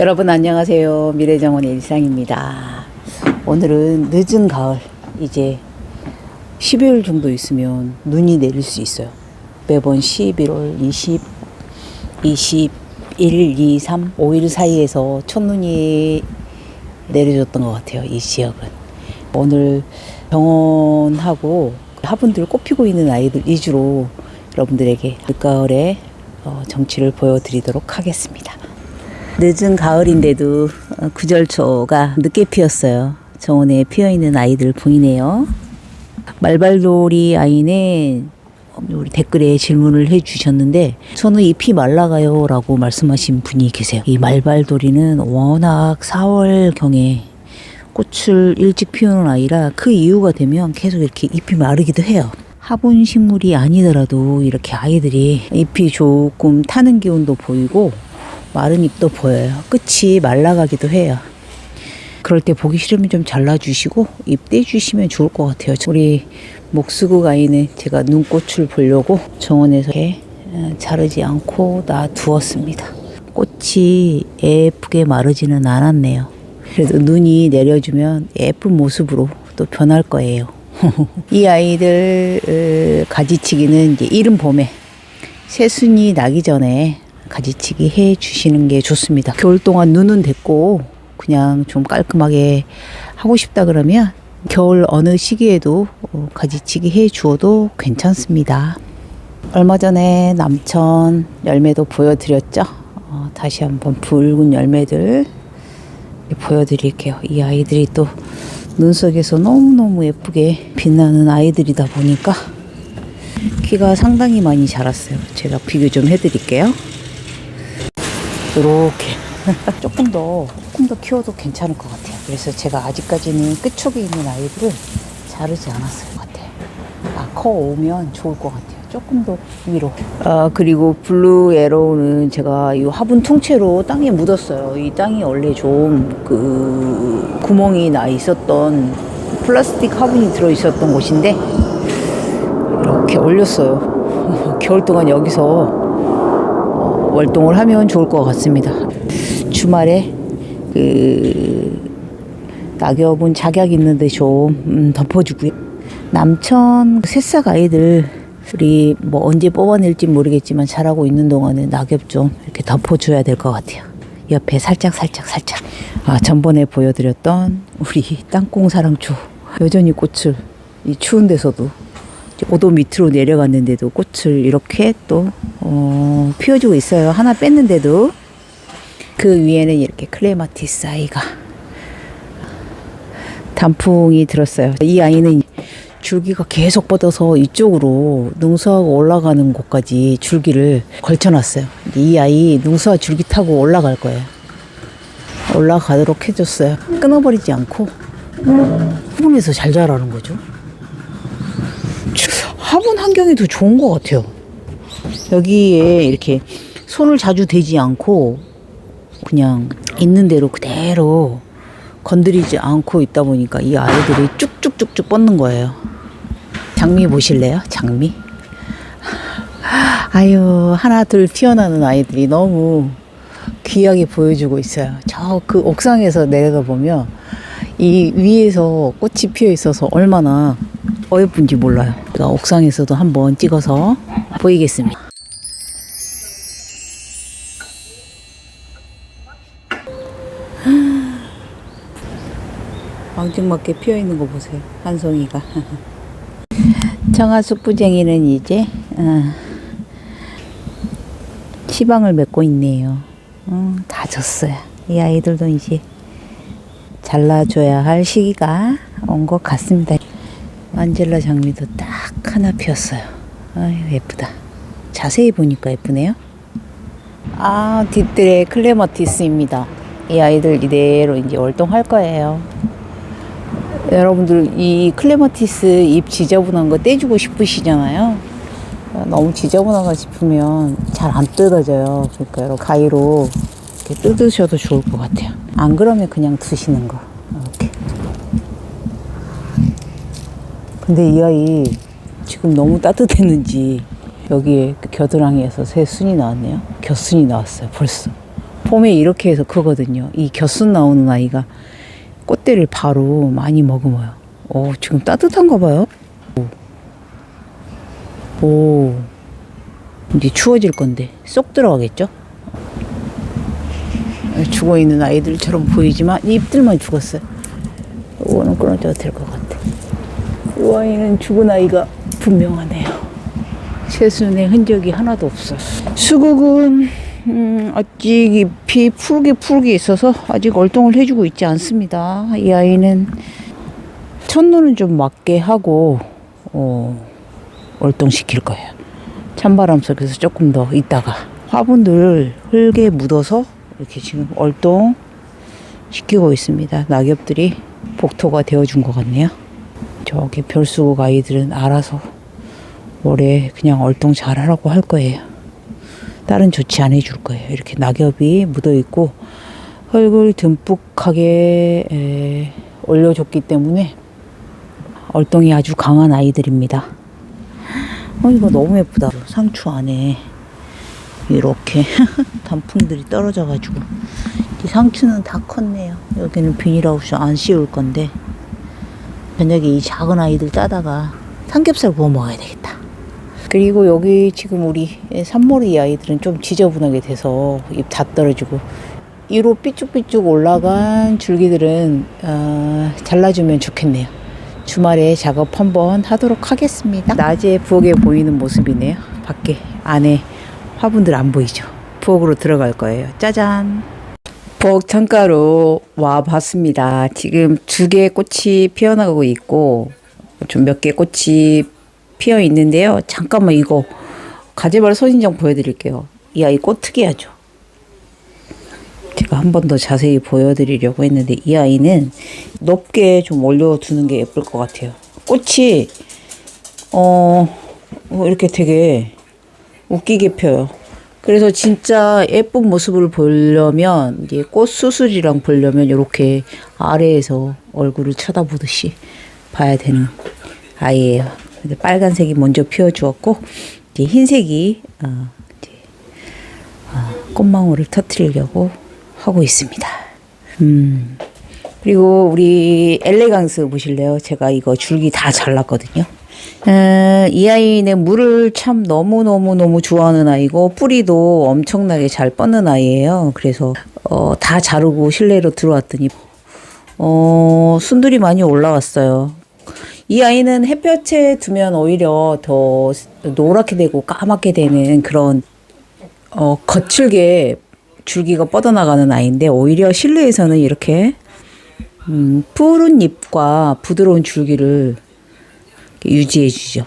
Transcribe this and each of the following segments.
여러분 안녕하세요. 미래정원의 일상입니다. 오늘은 늦은 가을 이제 12월 정도 있으면 눈이 내릴 수 있어요. 매번 11월 20, 21, 2, 3, 5일 사이에서 첫눈이 내려줬던 것 같아요. 이 지역은. 오늘 병원하고 화분들 꽃피고 있는 아이들 위주로 여러분들에게 늦가을의 어, 정취를 보여드리도록 하겠습니다. 늦은 가을인데도 어, 구절초가 늦게 피었어요. 정원에 피어있는 아이들 보이네요. 말발돌이 아이는 우리 댓글에 질문을 해주셨는데 저는 잎이 말라가요 라고 말씀하신 분이 계세요. 이 말발돌이는 워낙 4월 경에 꽃을 일찍 피우는 아이라 그 이유가 되면 계속 이렇게 잎이 마르기도 해요. 화분 식물이 아니더라도 이렇게 아이들이 잎이 조금 타는 기운도 보이고 마른 잎도 보여요. 끝이 말라가기도 해요. 그럴 때 보기 싫으면 좀 잘라주시고 잎 떼주시면 좋을 것 같아요. 우리 목수국 아이는 제가 눈꽃을 보려고 정원에서 어, 자르지 않고 놔두었습니다. 꽃이 예쁘게 마르지는 않았네요. 그래도 눈이 내려주면 예쁜 모습으로 또 변할 거예요. 이 아이들 어, 가지치기는 이제 이른 봄에 새순이 나기 전에 가지치기 해 주시는 게 좋습니다. 겨울 동안 눈은 됐고 그냥 좀 깔끔하게 하고 싶다 그러면 겨울 어느 시기에도 어, 가지치기 해 주어도 괜찮습니다. 얼마 전에 남천 열매도 보여드렸죠. 어, 다시 한번 붉은 열매들 보여드릴게요. 이 아이들이 또 눈 속에서 너무너무 예쁘게 빛나는 아이들이다 보니까 키가 상당히 많이 자랐어요. 제가 비교 좀 해드릴게요. 이렇게 조금 더 조금 더 키워도 괜찮을 것 같아요. 그래서 제가 아직까지는 끝쪽에 있는 아이들을 자르지 않았을 것 같아요. 아, 커 오면 좋을 것 같아요. 조금 더 위로. 아 그리고 블루 에로우는 제가 이 화분 통째로 땅에 묻었어요. 이 땅이 원래 좀 그 구멍이 나 있었던 플라스틱 화분이 들어 있었던 곳인데 이렇게 올렸어요. 겨울 동안 여기서 어, 월동을 하면 좋을 것 같습니다. 주말에 그 낙엽은 작약 있는데 좀 음, 덮어주고요. 남천 새싹 아이들 우리 뭐 언제 뽑아낼지 모르겠지만 자라고 있는 동안에 낙엽 좀 이렇게 덮어줘야 될 것 같아요. 옆에 살짝 살짝 살짝. 아 전번에 보여드렸던 우리 땅콩 사랑초 여전히 꽃을 이 추운 데서도 5도 밑으로 내려갔는데도 꽃을 이렇게 또 어, 피워주고 있어요. 하나 뺐는데도 그 위에는 이렇게 클레마티스 아이가 단풍이 들었어요. 이 아이는 줄기가 계속 뻗어서 이쪽으로 능수하고 올라가는 곳까지 줄기를 걸쳐놨어요. 이 아이 능수화 줄기 타고 올라갈 거예요. 올라가도록 해줬어요. 끊어버리지 않고 화분에서 잘 자라는 거죠. 화분 환경이 더 좋은 것 같아요. 여기에 이렇게 손을 자주 대지 않고 그냥 있는 대로 그대로 건드리지 않고 있다 보니까 이 아이들이 쭉쭉쭉쭉 뻗는 거예요. 장미 보실래요? 장미? 아유, 하나, 둘 피어나는 아이들이 너무 귀하게 보여주고 있어요. 저 그 옥상에서 내려가 보면 이 위에서 꽃이 피어 있어서 얼마나 어여쁜지 몰라요. 제가 옥상에서도 한번 찍어서 보이겠습니다. 앙증맞게 피어 있는 거 보세요. 한 송이가. 청아숙 부쟁이는 이제 어, 시방을 맺고 있네요. 어, 다 졌어요. 이 아이들도 이제 잘라줘야 할 시기가 온 것 같습니다. 안젤라 장미도 딱 하나 피었어요. 아유 예쁘다. 자세히 보니까 예쁘네요. 아 뒷뜰에 클레마티스입니다. 이 아이들 이대로 이제 월동할 거예요. 여러분들 이 클레마티스 잎 지저분한 거 떼주고 싶으시잖아요. 너무 지저분하다 싶으면 잘 안 뜯어져요. 그러니까 여러분 가위로 이렇게 뜯으셔도 좋을 것 같아요. 안 그러면 그냥 두시는 거. 이렇게. 근데 이 아이 지금 너무 따뜻했는지 여기에 그 겨드랑이에서 새 순이 나왔네요. 겨순이 나왔어요. 벌써. 봄에 이렇게 해서 크거든요. 이 겨순 나오는 아이가 꽃대를 바로 많이 머금어요. 오, 지금 따뜻한가 봐요. 오. 오. 이제 추워질 건데 쏙 들어가겠죠? 죽어 있는 아이들처럼 보이지만 잎들만 죽었어요. 이거는 끊어져도 될 것 같아. 이 아이는 죽은 아이가 분명하네요. 새순의 흔적이 하나도 없어. 수국은 음, 아직 잎이 푸르게 푸르게 있어서 아직 얼동을 해주고 있지 않습니다. 이 아이는 첫눈은 좀 맞게 하고 어, 얼동시킬 거예요. 찬바람 속에서 조금 더 있다가 화분들 흙에 묻어서 이렇게 지금 얼동 시키고 있습니다. 낙엽들이 복토가 되어준 것 같네요. 저기 별수국 아이들은 알아서 올해 그냥 얼동 잘 하라고 할 거예요. 딸은 조치 안 해줄 거예요. 이렇게 낙엽이 묻어 있고 흙을 듬뿍하게 에, 올려줬기 때문에 얼동이 아주 강한 아이들입니다. 어, 이거 너무 예쁘다. 상추 안에 이렇게 단풍들이 떨어져가지고 이 상추는 다 컸네요. 여기는 비닐하우스 안 씌울 건데 저녁에 이 작은 아이들 따다가 삼겹살 구워 먹어야 되겠다. 그리고 여기 지금 우리 산모리 아이들은 좀 지저분하게 돼서 잎다 떨어지고 위로 삐쭉삐쭉 올라간 줄기들은 어, 잘라주면 좋겠네요. 주말에 작업 한번 하도록 하겠습니다. 낮에 부엌에 보이는 모습이네요. 밖에 안에 화분들 안 보이죠. 부엌으로 들어갈 거예요. 짜잔. 부엌 창가로 와 봤습니다. 지금 두 개의 꽃이 피어나고 있고 좀 몇 개 꽃이 피어 있는데요. 잠깐만 이거 가지발 선인장 보여드릴게요. 이 아이 꽃 특이하죠. 제가 한 번 더 자세히 보여드리려고 했는데 이 아이는 높게 좀 올려두는 게 예쁠 것 같아요. 꽃이 어 어, 이렇게 되게 웃기게 펴요. 그래서 진짜 예쁜 모습을 보려면 이제 꽃 수술이랑 보려면 이렇게 아래에서 얼굴을 쳐다보듯이 봐야 되는 아이예요. 근데 빨간색이 먼저 피어 주었고 이제 흰색이 어, 이제 어, 꽃망울을 터트리려고 하고 있습니다. 음. 그리고 우리 엘레강스 보실래요? 제가 이거 줄기 다 잘랐거든요. 어, 이 아이는 물을 참 너무너무너무 좋아하는 아이고 뿌리도 엄청나게 잘 뻗는 아이예요. 그래서 어, 다 자르고 실내로 들어왔더니 어, 순들이 많이 올라왔어요. 이 아이는 햇볕에 두면 오히려 더 노랗게 되고 까맣게 되는 그런 어, 거칠게 줄기가 뻗어나가는 아이인데 오히려 실내에서는 이렇게 음, 푸른 잎과 부드러운 줄기를 유지해 주죠.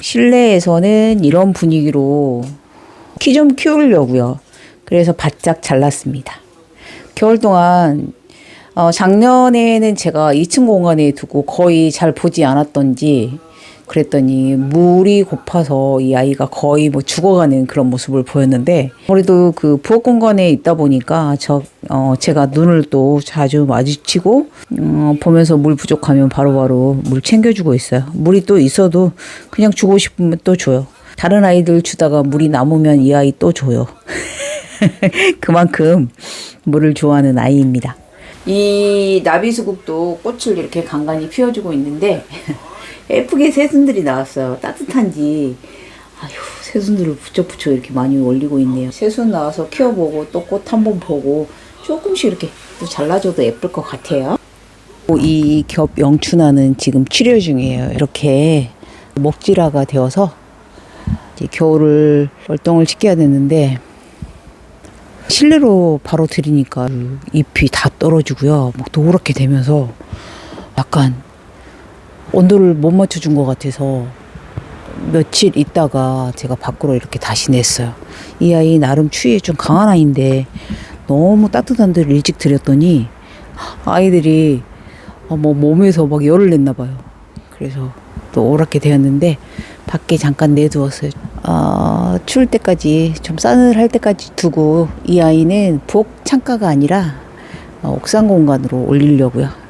실내에서는 이런 분위기로 키 좀 키우려고요. 그래서 바짝 잘랐습니다. 겨울 동안 어, 작년에는 제가 2층 공간에 두고 거의 잘 보지 않았던지 그랬더니 물이 고파서 이 아이가 거의 뭐 죽어가는 그런 모습을 보였는데 아무래도 그 부엌 공간에 있다 보니까 저 어, 제가 눈을 또 자주 마주치고 어, 보면서 물 부족하면 바로 바로 물 챙겨주고 있어요. 물이 또 있어도 그냥 주고 싶으면 또 줘요. 다른 아이들 주다가 물이 남으면 이 아이 또 줘요. 그만큼 물을 좋아하는 아이입니다. 이 나비수국도 꽃을 이렇게 간간히 피워주고 있는데 예쁘게 새순들이 나왔어요. 따뜻한지 아휴 새순들을 부쩍부쩍 이렇게 많이 올리고 있네요. 새순 나와서 키워보고 또 꽃 한번 보고 조금씩 이렇게 또 잘라줘도 예쁠 것 같아요. 이 겹 영춘화는 지금 치료 중이에요. 이렇게 먹지라가 되어서 겨울을 월동을 시켜야 되는데 실내로 바로 들이니까 잎이 다 떨어지고요. 막 노랗게 되면서 약간 온도를 못 맞춰준 것 같아서 며칠 있다가 제가 밖으로 이렇게 다시 냈어요. 이 아이 나름 추위에 좀 강한 아이인데 너무 따뜻한 데를 일찍 들였더니 아이들이 어, 뭐 몸에서 막 열을 냈나 봐요. 그래서 또 오랗게 되었는데 밖에 잠깐 내두었어요. 어, 추울 때까지 좀 싸늘할 때까지 두고 이 아이는 부엌 창가가 아니라 어, 옥상 공간으로 올리려고요.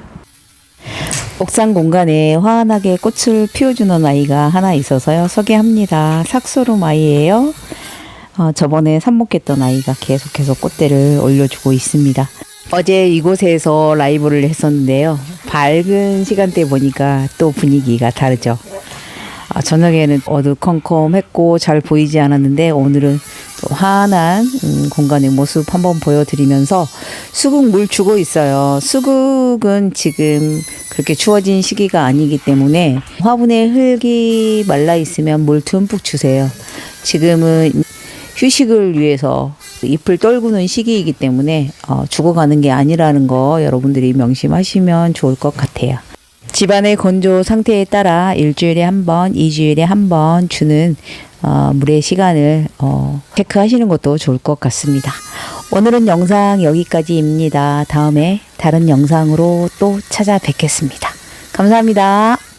옥상 공간에 환하게 꽃을 피워주는 아이가 하나 있어서요. 소개합니다. 삭소름 아이예요. 어, 저번에 삽목했던 아이가 계속해서 꽃대를 올려주고 있습니다. 어제 이곳에서 라이브를 했었는데요. 밝은 시간대 보니까 또 분위기가 다르죠. 아, 저녁에는 어두컴컴했고 잘 보이지 않았는데 오늘은 또 환한 음, 공간의 모습 한번 보여드리면서 수국 물 주고 있어요. 수국은 지금 그렇게 추워진 시기가 아니기 때문에 화분에 흙이 말라 있으면 물 듬뿍 주세요. 지금은 휴식을 위해서 잎을 떨구는 시기이기 때문에 어, 죽어가는 게 아니라는 거 여러분들이 명심하시면 좋을 것 같아요. 집안의 건조 상태에 따라 일주일에 한 번, 이주일에 한 번 주는 어, 물의 시간을 어, 체크하시는 것도 좋을 것 같습니다. 오늘은 영상 여기까지입니다. 다음에 다른 영상으로 또 찾아뵙겠습니다. 감사합니다.